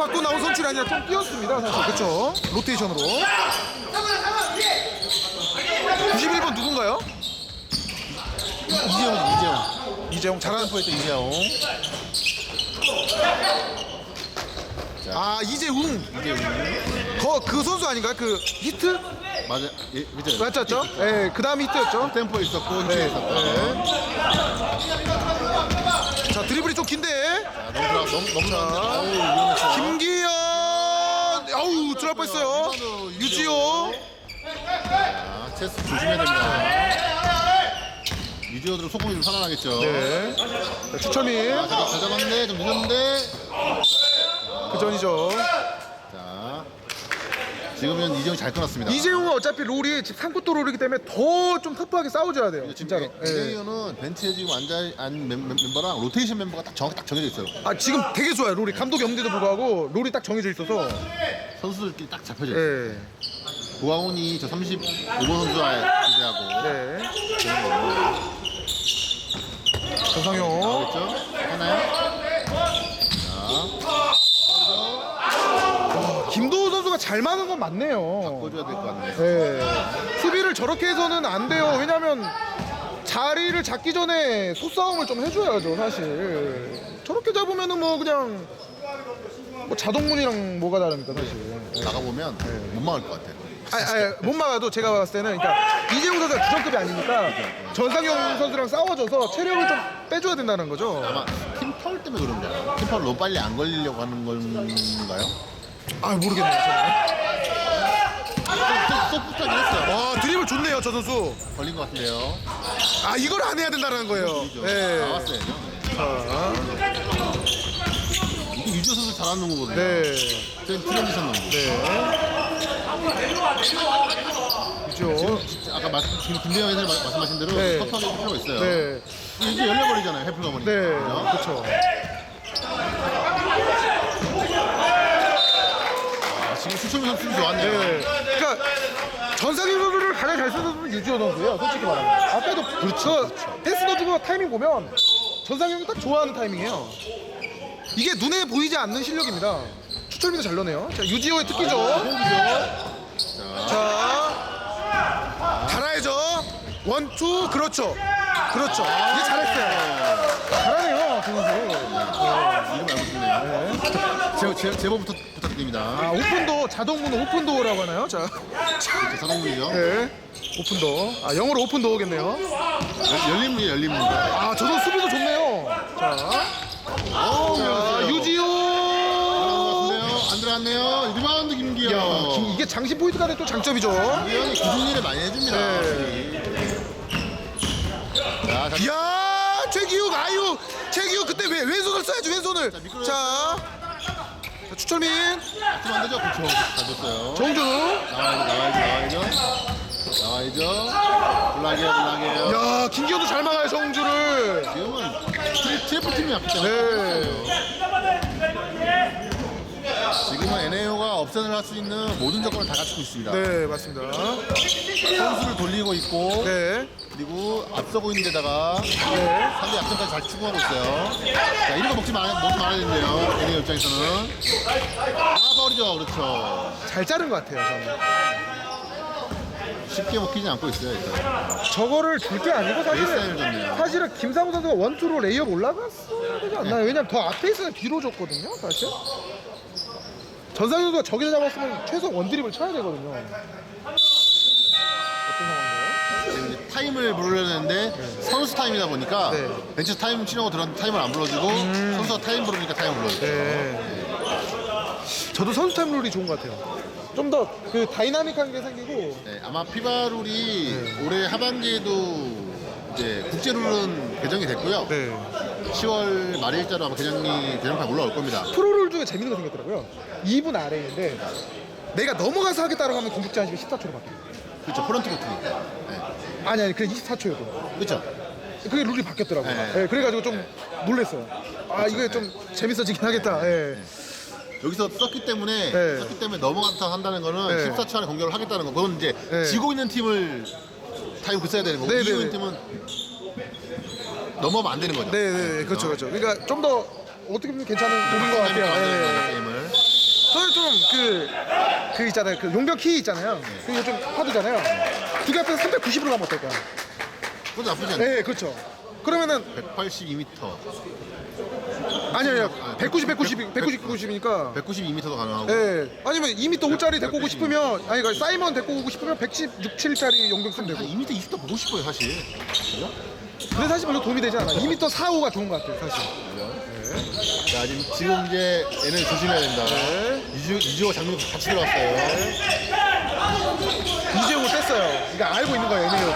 받고 나온 선출이 아니라 좀 뛰었습니다 사실 그쵸 로테이션으로 91번 누군가요? 이재용, 이재용. 이재용 잘하는 또 이재용. 아 이재웅 이재용. 거, 그 선수 아닌가요? 그 히트? 맞아. 예, 그죠? 맞죠? 예, 그 다음이 히트였죠 템포 있었고, 네. 있었고. 자 드리블이 좀 긴데 자, 너무 들어, 너무, 너무 위험했어요. 김기현 아우 들어갈 뻔했어요 유지호 자, 체스 조심해야 됩니다. 유지호들은 소금이 좀 살아나겠죠. 네 자, 추첨이 아, 잡았는데, 좀 늦었는데. 그 전이죠 자, 지금은 이재용이 잘 끊었습니다. 이재용은 어차피 롤이 지금 상구도 롤이기 때문에 더 좀 터프하게 싸워줘야 돼요 진짜로 예. 이재용은 벤치에 지금 앉아 앉은 멤- 멤- 멤버랑 로테이션 멤버가 딱 정확히 딱 정해져 있어요. 아 지금 되게 좋아요 롤이 감독이 없는데도 불구하고 롤이 딱 정해져 있어서 선수들끼리 딱 잡혀져 있어요. 예. 고아훈이 저 35번 선수와 기대하고 네. 전상용 나오겠죠? 하나요? 김도우 선수가 잘 맞는 건 맞네요 바꿔줘야 될 것 같네요. 네. 수비를 저렇게 해서는 안 돼요. 왜냐면 자리를 잡기 전에 소싸움을 좀 해줘야죠, 사실. 저렇게 잡으면은 뭐 그냥 뭐 자동문이랑 뭐가 다릅니까, 사실. 나가보면 못 막을 것 같아요. 아니, 아니, 못 막아도 제가 봤을 때는 그러니까 이재용 선수가 주전급이 아니니까 전상용 선수랑 싸워줘서 체력을 좀 빼줘야 된다는 거죠. 아마 팀 파울 때문에 그런 거야. 팀 파울 너무 빨리 안 걸리려고 하는 건가요? 아 모르겠네요. 저는. 소프트하긴 했어요. 와 드리블 좋네요, 저 선수. 걸린 것 같은데요. 아 이걸 안 해야 된다는 거예요. 그죠? 네. 나왔어야죠. 이게 유지호 선수 잘하는 농구거든요. 네. 저희 트랜지션 농구. 그죠. 아까 말씀, 지금 김대영 해설 말씀하신 대로 네. 터프하게 할 필요가 있어요. 네. 이제 열려버리잖아요. 해프가 보니까. 네, 그죠? 그렇죠. 아, 지금 수철민 선수 좋았네요. 네. 그러니까 전상현 선수를 가장 잘 쓰는 선수는 유지호 선수예요. 솔직히 말하면. 아까도 그렇죠. 패스 넣어주고 타이밍 보면 전상현이 딱 좋아하는 타이밍이에요. 이게 눈에 보이지 않는 실력입니다. 추철민도 잘 넣네요. 자, 유지호의 특기죠. 자, 달아야죠. 원, 투, 그렇죠. 그렇죠. 이게 잘했어요. 잘하네요, 그 선수. 이름 알고 싶네요. 제, 제, 제보부터 부탁드립니다. 아, 오픈도, 자동문 오픈도어라고 하나요? 자, 자동문이죠. 네. 오픈도어. 아, 영어로 오픈도어겠네요. 열린 문이 열린 문. 아, 저도 수비도 좋네요. 자, 자 유지호. 안 들어갔네요. 리바운드 김기현. 야, 기- 이게 장신 포인트가 된또 장점이죠. 김기현이 굳은 일을 많이 해줍니다. 네. 자, 자, 이야, 최기욱, 아유, 최기욱 그때 왜 왼손을 써야지 왼손을. 자, 자, 추철민, 맞추면 안 되죠? 그렇죠. 잘 줬어요. 정준우. 나와야죠, 나와야죠, 나와야죠. 블락이에요, 블락이에요. 야, 김기현도 잘 막아요, 정준을. 지금은 트리- 트리플 팀이 왔기 때문에. 네. 지금은 NAO가 업선을 할 수 있는 모든 조건을 다 갖추고 있습니다. 네, 맞습니다. 선수를 돌리고 있고, 네, 그리고 앞서고 있는 데다가 네. 상대 약점까지 잘 추구하고 있어요. 자, 이런 거 먹지 말, 먹지 말아야 된대요. NA 입장에서는. 아, 버리죠. 그렇죠. 잘 자른 것 같아요, 저는. 쉽게 먹히지 않고 있어요, 일단. 저거를 줄 게 아니고 베이스라인을 사실은 줬네요. 사실은 김상우 선수가 원투로 레이업 올라갔어야 되지 않나요? 왜냐면 더 앞에 있으면 뒤로 줬거든요, 사실. 전상현 선수가 저기서 잡았으면 최소 원드립을 쳐야 되거든요. 어떤 상황인가요? 지금 이제 타임을 부르려야 되는데 선수 타임이다 보니까 네. 벤치 타임 치려고 들었는데 타임을 안 불러주고 선수가 타임 부르니까 타임 불러주죠. 네. 저도 선수 타임 룰이 좋은 것 같아요. 좀 더 그 다이나믹한 게 생기고 네, 아마 피바룰이 네. 올해 하반기에도 이제 국제룰은 개정이 됐고요. 네. 10월 말일자로 아마 개정이 개정판 올라올 겁니다. 프로룰 중에 재밌는 거 생겼더라고요. 2분 아래인데 내가 넘어가서 하겠다고 하면 공격 제한 시간 14초로 바뀌어요. 그렇죠. 프런트 코트니까. 네. 아니 아니 그냥 24초여도. 그렇죠. 그게 룰이 바뀌었더라고요. 네. 예, 그래가지고 좀 놀랬어요. 아 이게 좀 재밌어지긴 하겠다. 예. 여기서 썼기 때문에 네. 썼기 때문에 넘어갔다 한다는 거는 네. 14초 안에 공격을 하겠다는 거. 그건 이제 네. 지고 있는 팀을 타임 그 써야 되는 거고 네, 이기고 네, 있는 팀은 넘어가면 안 되는 거죠. 네네 그렇죠 그렇죠. 그러니까 좀 더 어떻게 보면 괜찮은 룰인 것 같아요. 네. 예. 게임을. 그 있잖아요. 그 용병 키 있잖아요. 그 요즘 하드잖아요. 두개 합해서 390으로 가면 어떨까? 그것도 나쁘지 않네. 네, 그렇죠. 그러면은 182m. 아니요, 아니요. 190, 190, 190, 190이니까. 192m도 가능하고. 네. 아니면 2m 5짜리 데리고 오고 싶으면 아니 그러니까 사이먼 데리고 오고 싶으면 116, 7짜리 용병 쓰면 되고. 2m 20도 보고 싶어요, 사실. 근데 사실 별로 도움이 되지 않아. 2m 4, 5가 좋은 것 같아요, 사실. 자, 지금, 지금 이제 얘는 조심해야 된다. 네. 이주, 이주호 장면 같이 들어왔어요. 이재용을 뺐어요. 그러니까 알고 있는 거예요, 애매해도.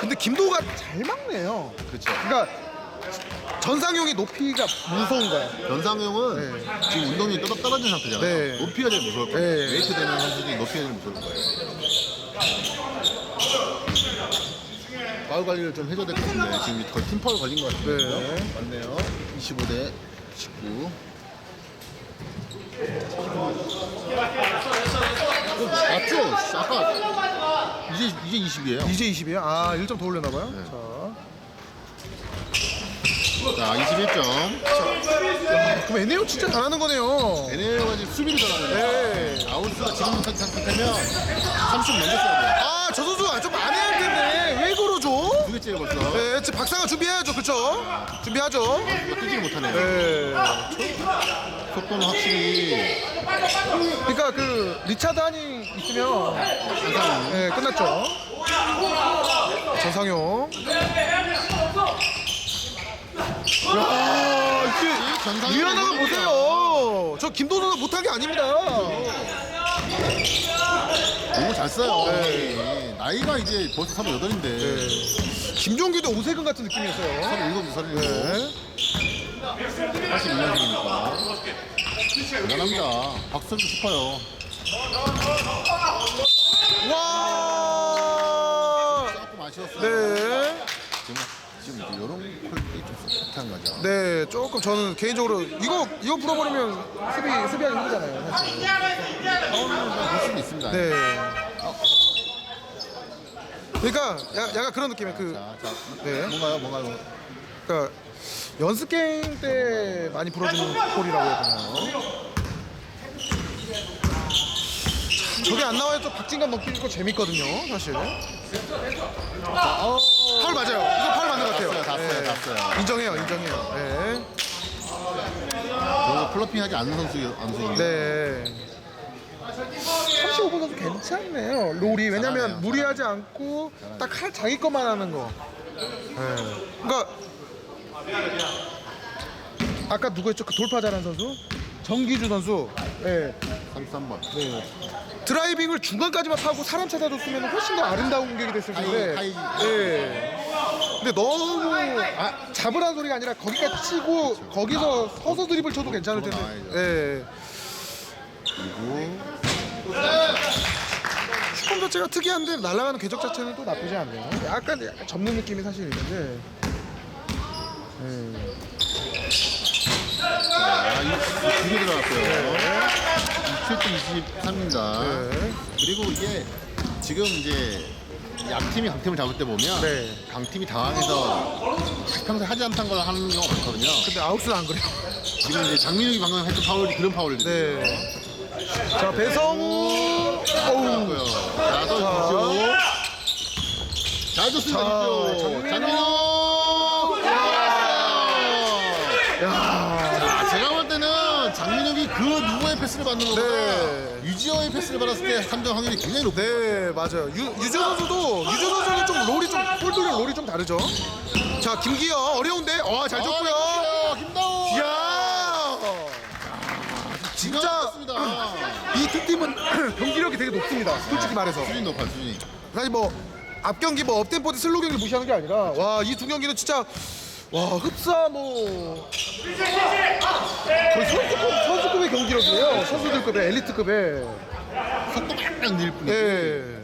근데 김도우가 잘 막네요. 그렇죠. 그러니까 전상용의 높이가 무서운 거야. 변상형은 지금 운동이 떨어, 떨어진 상태잖아요. 네. 높이가 제일 무서울 거예요. 네. 웨이트 되는 선수들이 높이가 제일 무서울 거예요. 파울 관리를 좀 해줘야 될 것 같은데 지금 거의 팀 파울 걸린 것 같아요. 네. 맞네요. 25대 19. 어, 맞죠? 아까 이제 이제 20이에요. 이제 20이에요? 아, 1점 더 올렸나 봐요. 자, 21점. 자, 그럼 에네오 진짜 잘하는 거네요. NL가 지금 수비를 잘하는데 네. 아웃수가 지금 상태면 30 넘겼어야 돼요. 아, 저 선수 좀 많이 할 텐데 왜 그러죠? 두 개째예요 벌써. 네, 지금 박상아 준비해야죠, 그렇죠? 준비하죠. 뛰지를 못하네 요. 네. 속도는 확실히 그러니까 그 리차드 하닝 있으면 항상 네, 끝났죠. 전상용. 야, 이게 유연한 거 보세요. 저 김도수가 못한 게 아닙니다. 너무 잘 써요. 네. 나이가 이제 벌써 38인데 네. 김종규도 오세근 같은 느낌이었어요. 37, 37. 네. 82년생이니까 대단합니다. 박수 좀 싶어요. 와. 조금 아쉬웠어요. 네. 지금 지금 이런 콜 속한 거죠. 네, 조금 저는 개인적으로 이거 이거 불어버리면 수비 수비하기 힘들잖아요. 사실. 볼 수도 있습니다. 네. 그러니까 야- 약간 그런 느낌이에요. 그 자, 자, 네. 뭔가요, 뭔가요? 그러니까 연습 게임 때 많이 불어주는 콜이라고 해야 되나요? 저게 안 나와야 또 박진감 넘기고 재밌거든요, 사실. 파울 맞아요. 이거 파울 맞는 것 같아요. 네. 다 써요. 인정해요, 인정해요. 네. 저거 플러핑하지 않는 선수, 선수거든요. 네. 35번 선수 괜찮네요. 롤이 왜냐면 잘하네요. 무리하지 않고 딱 할 자기 것만 하는 거. 네. 그러니까 아까 누구였죠? 그 돌파 잘하는 선수? 정기주 선수. 네. 33번. 네. 드라이빙을 중간까지만 파고 사람 찾아줬으면 훨씬 더 아름다운 공격이 됐을 텐데. 하이, 네. 근데 너무 아, 잡으라는 소리가 아니라 거기까지 치고 거기서 서서 드립을 쳐도 괜찮을 텐데. 나와야죠. 네. 그리고 슈퍼 자체가 특이한데 날아가는 궤적 자체는 또 나쁘지 않네요. 약간, 약간 접는 느낌이 사실 있는데. 네. 자, 두개 들어갔고요. 27대 23입니다. 네. 그리고 이게 지금 이제 약팀이 강팀을 잡을 때 보면 네. 강팀이 당황해서 평소에 하지 않던 걸 하는 경우가 많거든요. 근데 아웃은 안 그래요. 지금 이제 장민욱이 방금 했던 파울이 그런 파울이거든요. 네. 자, 배성우. 어우. 또 주시오. 잘 줬습니다, 자. 장민욱. 장민욱! 야. 아, 제가 볼 때는 장민욱이 그 누구의 패스를 받는 것보다 네. 유지어의 패스를 받았을 때 3점 확률이 굉장히 높아요. 네, 맞아요. 유, 유주 선수도, 유주 선수는 좀 롤이 좀, 볼 돌리는 롤이 좀 다르죠. 자, 김기현. 어려운데? 어, 잘 줬고요. 아, 김다우. 이야. 진짜 이 두 팀은 경기력이 되게 높습니다. 솔직히 말해서. 수준이 높아 수준이. 사실 뭐 앞 경기 뭐 업템포드 슬로 경기 무시하는 게 아니라 와 이 두 경기는 진짜 와 흡사 뭐 거의 선수급 선수급의 경기력이에요. 선수들급의 엘리트급의 속도가 약간 늘 뿐이지. 예.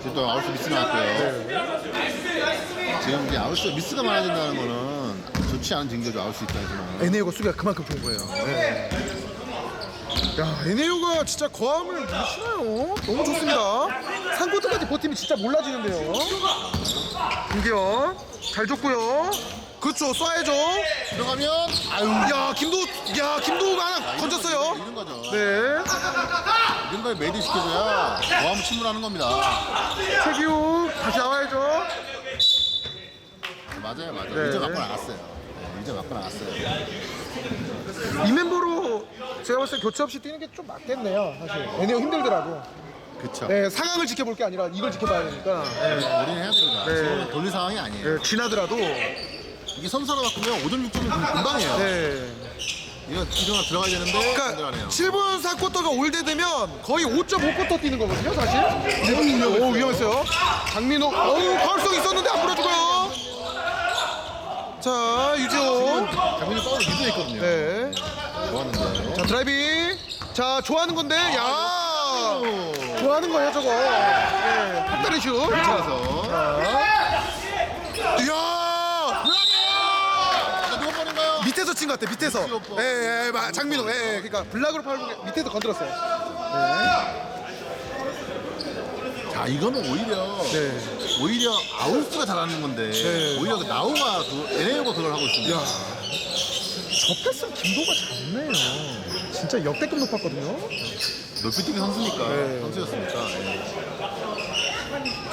지금 또 아웃스 미스 나왔고요. 지금 이제 아웃스 미스가 많아진다는 거는 좋지 않은 징조죠 아웃스 입장에서는. 에네오가 수비가 그만큼 좋은 거예요. 네. 야 에네오가 진짜 거함을 무시나요? 너무 좋습니다. 3쿼터까지 버티면 진짜 몰라지는데요. 김기현 잘 줬고요. 그렇죠 쏴야죠 들어가면 아유 야 김도 야 김도우가 하나 던졌어요 이런 거죠. 네 이런 거에 매드 시켜줘야 보암 침몰하는 겁니다. 최기욱 다시 나와야죠 맞아요, 맞아요. 네. 이제 맞고 나갔어요. 네, 이제 맞고 나갔어요. 이 멤버로 제가 봤을 때 교체 없이 뛰는 게 좀 맞겠네요 사실 애네오 힘들더라도 그쵸. 네 상황을 지켜볼 게 아니라 이걸 지켜봐야 되니까 네. 우리는 해야 됩니다. 네. 지금은 돌릴 상황이 아니에요. 네, 지나더라도 이게 선수로 바꾸면 5점, 6점이 금방이에요. 네. 이거 일어나 들어가야 되는데 안 그러니까 들어가네요. 7분 4쿼터가 올때 되면 거의 5.5쿼터 뛰는 거거든요 사실 오, 위험했어요 장민호 어우 파울성 있었는데 안 불어주고요 자 유지호 장민이 파울을 유도했거든요. 네. 좋았는데. 자 드라이빙 자 좋아하는 건데 야좋 아하는 거예요 저거 네. 탑다리 슛 자, 그래서 이야 자, 누가 버린가요? 밑에서 친 것 같아 밑에서 밑으로 뻗- 예, 예, 마- 장민호 예, 예. 그러니까 블락으로 팔고 밑에서 건드렸어요 자, 이거는 오히려 네. 오히려 아울스가 잘하는 건데 네. 오히려 그 나우가 그 NA가 그걸 하고 있습니다. 야, 저 패스 김도가 잘네요. 진짜 역대급 높았거든요. 넓히뛰기 선수니까 네. 선수였으니까. 예.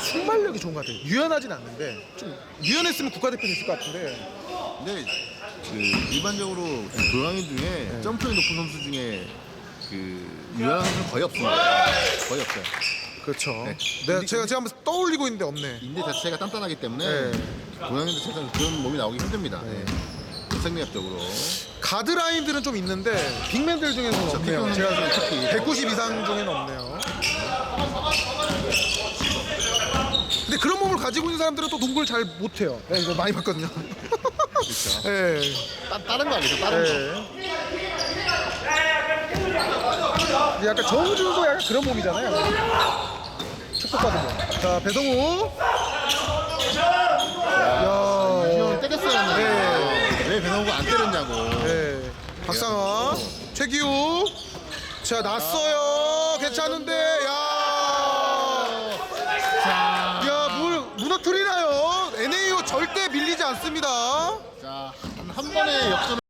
순발력이 좋은 것 같아요. 유연하진 않는데 좀 유연했으면 국가대표 됐을 것 같은데. 근데 그 일반적으로 그 고양이 중에 네. 점프력이 높은 선수 중에 그 유연한 선수 거의 없습니다. 거의 없어요. 그렇죠. 네. 내가 근데- 제가 제가 한번 떠올리고 있는데 없네. 인대 자체가 단단하기 때문에 네. 고양이 자체가 그런 몸이 나오기 힘듭니다. 네. 네. 생리학적으로. 가드 라인들은 좀 있는데 빅맨들 중에서는 없네요. 제가 선수는 특히 190 이상 중에는 없네요. 근데 그런 몸을 가지고 있는 사람들은 또 농구를 잘 못해요. 네, 이거 많이 봤거든요. 그렇죠. 네. 따, 다른 거 아니죠? 다른 거. 네. 근데 약간 정준도 약간 그런 몸이잖아요. 축복받은 몸. 자, 배성우. 야. 이형을 때렸어야 했는데 네. 왜 안 때렸냐고. 네. 박상화. 최기우. 자, 났어요. 괜찮은데. 야. 자, 야, 물 무너뜨리나요? NAO 절대 밀리지 않습니다. 자, 한, 한 번의 역전